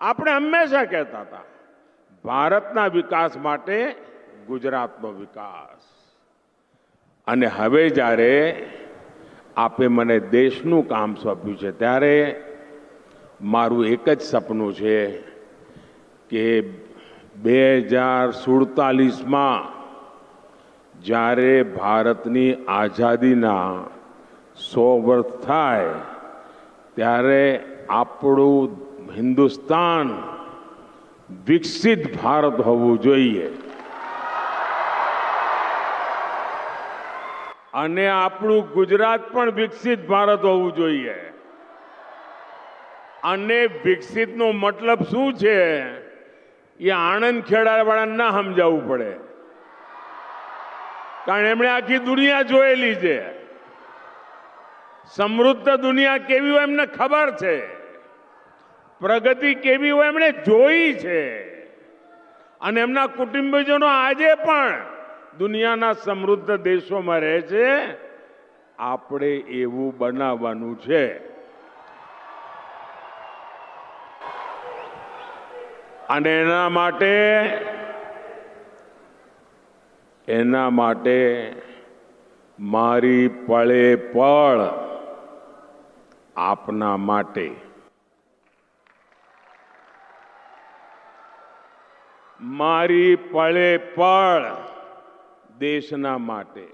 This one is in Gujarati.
આપણે હંમેશા કહેતા હતા, ભારતના વિકાસ માટે ગુજરાતનો વિકાસ. અને હવે જ્યારે આપે મને દેશનું કામ સોંપ્યું છે, ત્યારે મારું એક જ સપનું છે કે બે હજાર સુડતાલીસમાં જ્યારે ભારતની આઝાદીના સો વર્ષ થાય, ત્યારે આપણું હિન્દુસ્તાન વિકસિત ભારત હોવું જોઈએ. અને આપણું ગુજરાત પણ વિકસિત ભારત હોવું જોઈએ. અને વિકસિતનો મતલબ શું છે? એ આણંદ ખેડાવાળા ના સમજાવવું પડે. કારણ એમણે આખી દુનિયા જોયેલી છે. સમૃદ્ધ દુનિયા કેવી હોય એમને ખબર છે. પ્રગતિ કેવી હોય એમણે જોઈ છે. અને એમના કુટુંબીજનો આજે પણ દુનિયાના સમૃદ્ધ દેશોમાં રહે છે. આપણે એવું બનાવવાનું છે. અને એના માટે એના માટે મારી પળે પળ આપના માટે. મારી પળે પળ દેશના માટે.